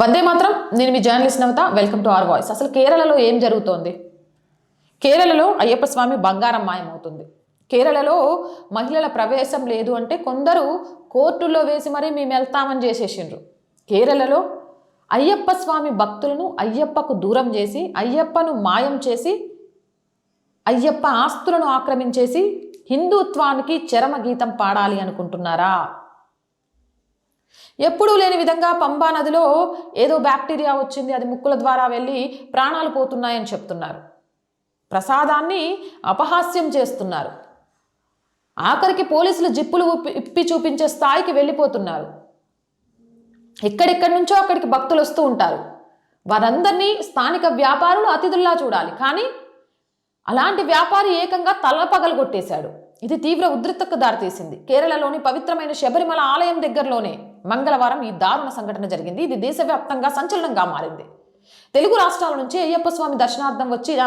వందే మాత్రం. నేను మీ journalist Navata welcome to R voice. అసలు కేరళలో ఏం జరుగుతోంది? కేరళలో అయ్యప్ప స్వామి బంగారం మాయమవుతుంది. కేరళలో మహిళల ప్రవేశం లేదు అంటే కొందరు కోర్టుల్లో వేసి మరీ మేము వెళ్తామని చేసేసిండ్రు. కేరళలో అయ్యప్ప స్వామి భక్తులను అయ్యప్పకు దూరం చేసి అయ్యప్పను మాయం చేసి అయ్యప్ప ఆస్తులను ఆక్రమించేసి హిందుత్వానికి చరమ గీతం పాడాలి అనుకుంటున్నారా? ఎప్పుడూ లేని విధంగా పంబా నదిలో ఏదో బ్యాక్టీరియా వచ్చింది అది ముక్కుల ద్వారా వెళ్ళి ప్రాణాలు పోతున్నాయని చెప్తున్నారు. ప్రసాదాన్ని అపహాస్యం చేస్తున్నారు. ఆఖరికి పోలీసులు జిప్పులు ఉప్పి ఇప్పి చూపించే స్థాయికి వెళ్ళిపోతున్నారు. ఎక్కడెక్కడి నుంచో అక్కడికి భక్తులు వస్తూ ఉంటారు. వారందరినీ స్థానిక వ్యాపారులు అతిథుల్లా చూడాలి. కానీ అలాంటి వ్యాపారి ఏకంగా తలపగలు కొట్టేశాడు ఇది తీవ్ర ఉద్రిక్తకు దారితీసింది. కేరళలోని పవిత్రమైన శబరిమల ఆలయం దగ్గరలోనే మంగళవారం ఈ దారుణ సంఘటన జరిగింది. ఇది దేశవ్యాప్తంగా సంచలనంగా మారింది. తెలుగు రాష్ట్రాల నుంచి అయ్యప్ప స్వామి దర్శనార్థం వచ్చిన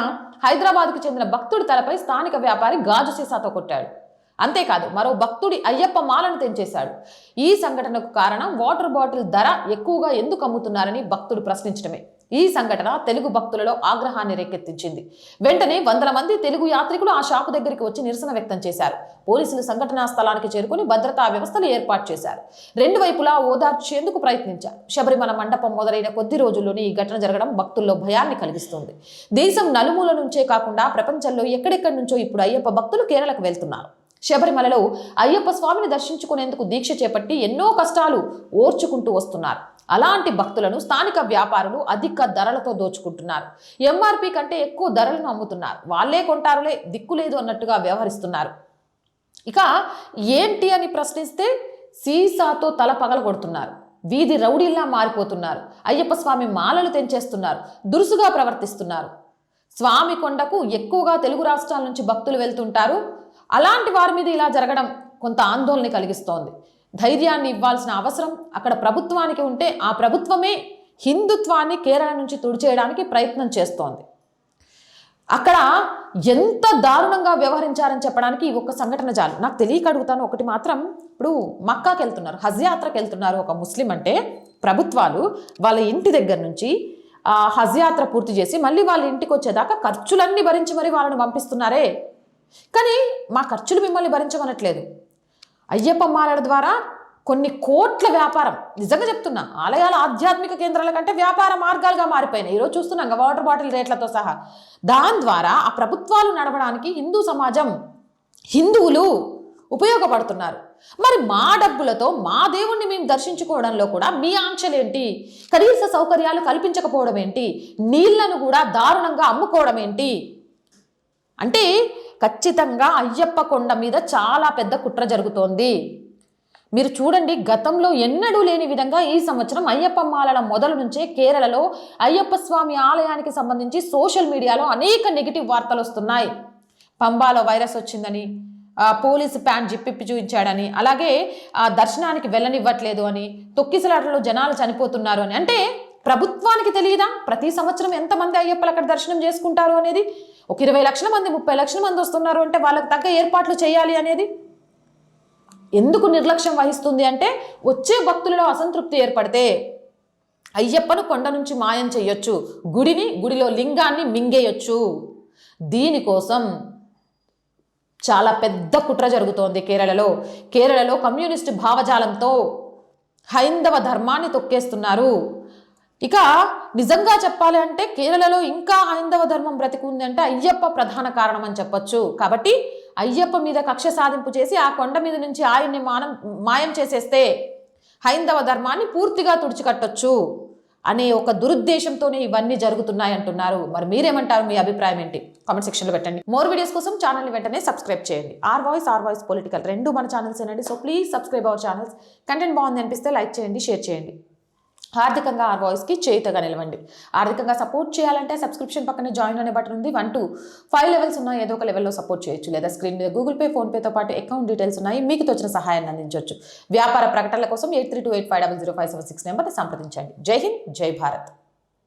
హైదరాబాద్కు చెందిన భక్తుడి తలపై స్థానిక వ్యాపారి గాజు సీసాతో కొట్టాడు. అంతేకాదు మరో భక్తుడి అయ్యప్ప మాలను తెంచేశాడు. ఈ సంఘటనకు కారణం వాటర్ బాటిల్ ధర ఎక్కువగా ఎందుకు అమ్ముతున్నారని భక్తుడు ప్రశ్నించడమే. ఈ సంఘటన తెలుగు భక్తులలో ఆగ్రహాన్ని రేకెత్తించింది. వెంటనే వందల మంది తెలుగు యాత్రికులు ఆ షాపు దగ్గరికి వచ్చి నిరసన వ్యక్తం చేశారు. పోలీసులు సంఘటనా స్థలానికి చేరుకుని భద్రతా వ్యవస్థలు ఏర్పాటు చేశారు. రెండు వైపులా ఓదార్చేందుకు ప్రయత్నించారు. శబరిమల మండపం మొదలైన కొద్ది రోజుల్లోనే ఈ ఘటన జరగడం భక్తుల్లో భయాన్ని కలిగిస్తుంది. దేశం నలుమూల నుంచే కాకుండా ప్రపంచంలో ఎక్కడెక్కడి నుంచో ఇప్పుడు అయ్యప్ప భక్తులు కేరళకు వెళ్తున్నారు. శబరిమలలో అయ్యప్ప స్వామిని దర్శించుకునేందుకు దీక్ష చేపట్టి ఎన్నో కష్టాలు ఓర్చుకుంటూ వస్తున్నారు. అలాంటి భక్తులను స్థానిక వ్యాపారులు అధిక ధరలతో దోచుకుంటున్నారు. ఎంఆర్పి కంటే ఎక్కువ ధరలను అమ్ముతున్నారు. వాళ్ళే కొంటారులే దిక్కులేదు అన్నట్టుగా వ్యవహరిస్తున్నారు. ఇక ఏంటి అని ప్రశ్నిస్తే సీసాతో తల పగల కొడుతున్నారు వీధి రౌడీల్లా మారిపోతున్నారు. అయ్యప్ప స్వామి మాలలు తెంచేస్తున్నారు. దురుసుగా ప్రవర్తిస్తున్నారు. స్వామి కొండకు ఎక్కువగా తెలుగు రాష్ట్రాల నుంచి భక్తులు వెళ్తుంటారు. అలాంటి వారి మీద ఇలా జరగడం కొంత ఆందోళన కలిగిస్తోంది. ధైర్యాన్ని ఇవ్వాల్సిన అవసరం అక్కడ ప్రభుత్వానికి ఉంటే ఆ ప్రభుత్వమే హిందుత్వాన్ని కేరళ నుంచి తుడిచేయడానికి ప్రయత్నం చేస్తోంది. అక్కడ ఎంత దారుణంగా వ్యవహరించారని చెప్పడానికి ఈ ఒక్క సంఘటన చాలు. నాకు తెలియక అడుగుతాను. ఒకటి మాత్రం ఇప్పుడు మక్కాకి వెళ్తున్నారు హజ్ యాత్రకు వెళ్తున్నారు ఒక ముస్లిం అంటే ప్రభుత్వాలు వాళ్ళ ఇంటి దగ్గర నుంచి హజ్ యాత్ర పూర్తి చేసి మళ్ళీ వాళ్ళ ఇంటికి వచ్చేదాకా ఖర్చులన్నీ భరించి మరి వాళ్ళని పంపిస్తున్నారే. కానీ మా ఖర్చులు మిమ్మల్ని భరించమనట్లేదు. అయ్యప్ప మాలల ద్వారా కొన్ని కోట్ల వ్యాపారం. నిజంగా చెప్తున్నా ఆలయాల ఆధ్యాత్మిక కేంద్రాల కంటే వ్యాపార మార్గాలుగా మారిపోయినాయి. ఈరోజు చూస్తున్నాం కదా, వాటర్ బాటిల్ రేట్లతో సహా. దాని ద్వారా ఆ ప్రభుత్వాలు నడవడానికి హిందూ సమాజం హిందువులు ఉపయోగపడుతున్నారు. మరి మా డబ్బులతో మా దేవుణ్ణి మేము దర్శించుకోవడంలో కూడా మీ ఆంక్షలేంటి కనీస సౌకర్యాలు కల్పించకపోవడం ఏంటి? నీళ్ళను కూడా దారుణంగా అమ్ముకోవడం ఏంటి? అంటే ఖచ్చితంగా అయ్యప్ప కొండ మీద చాలా పెద్ద కుట్ర జరుగుతోంది. మీరు చూడండి గతంలో ఎన్నడూ లేని విధంగా ఈ సంవత్సరం అయ్యప్ప మాలల మొదలు నుంచే కేరళలో అయ్యప్ప స్వామి ఆలయానికి సంబంధించి సోషల్ మీడియాలో అనేక నెగిటివ్ వార్తలు వస్తున్నాయి. పంబాలో వైరస్ వచ్చిందని పోలీసు ప్యాంట్ జిప్పిప్పి చూపించాడని అలాగే ఆ దర్శనానికి వెళ్ళనివ్వట్లేదు అని తొక్కిసలాటలో జనాలు చనిపోతున్నారు అని. అంటే ప్రభుత్వానికి తెలియదా ప్రతి సంవత్సరం ఎంతమంది అయ్యప్పలు అక్కడ దర్శనం చేసుకుంటారు అనేది? ఒక ఇరవై లక్షల మంది ముప్పై లక్షల మంది వస్తున్నారు అంటే వాళ్ళకి తగ్గ ఏర్పాట్లు చేయాలి అనేది? ఎందుకు నిర్లక్ష్యం వహిస్తుంది అంటే వచ్చే భక్తులలో అసంతృప్తి ఏర్పడితే అయ్యప్పను కొండ నుంచి మాయం చేయొచ్చు గుడిని గుడిలో లింగాన్ని మింగేయొచ్చు. దీనికోసం చాలా పెద్ద కుట్ర జరుగుతోంది కేరళలో. కేరళలో కమ్యూనిస్టు భావజాలంతో హైందవ ధర్మాన్ని తొక్కేస్తున్నారు. ఇక నిజంగా చెప్పాలి అంటే కేరళలో ఇంకా హైందవ ధర్మం బ్రతికుంది అంటే అయ్యప్ప ప్రధాన కారణం అని చెప్పొచ్చు. కాబట్టి అయ్యప్ప మీద కక్ష సాధింపు చేసి ఆ కొండ మీద నుంచి ఆయన్ని మానం మాయం చేసేస్తే హైందవ ధర్మాన్ని పూర్తిగా తుడిచికట్టొచ్చు అనే ఒక దురుద్దేశంతోనే ఇవన్నీ జరుగుతున్నాయి అంటున్నారు. మరి మీరేమంటారు? మీ అభిప్రాయం ఏంటి? కామెంట్ సెక్షన్లో పెట్టండి. మోర్ వీడియోస్ కోసం ఛానల్ని వెంటనే సబ్స్క్రైబ్ చేయండి. R voice R voice political రెండు మన ఛానల్స్ ఏనండి so please subscribe our channels. Content బాగుంది అనిపిస్తే లైక్ చేయండి షేర్ చేయండి. ఆర్థికంగా ఆ వాయిస్కి చేయుతగా నిలవండి. ఆర్థికంగా సపోర్ట్ చేయాలంటే సబ్స్క్రిప్షన్ పక్కనే జాయిన్ అనే బటన్ ఉంది. వన్ టూ ఫైవ్ లెవెల్స్ ఉన్నాయి ఏదో ఒక లెవెల్లో సపోర్ట్ చేయొచ్చు. లేదా స్క్రీన్ మీద గూగుల్ పే ఫోన్పేతో పాటు అకౌంట్ డీటెయిల్స్ ఉన్నాయి. మీకు తోచిన సహాయాన్ని అందించవచ్చు వ్యాపార ప్రకటనల కోసం eight three two eight five double zero five seven six నెంబర్ని సంప్రదించండి. జై హింద్ జై భారత్.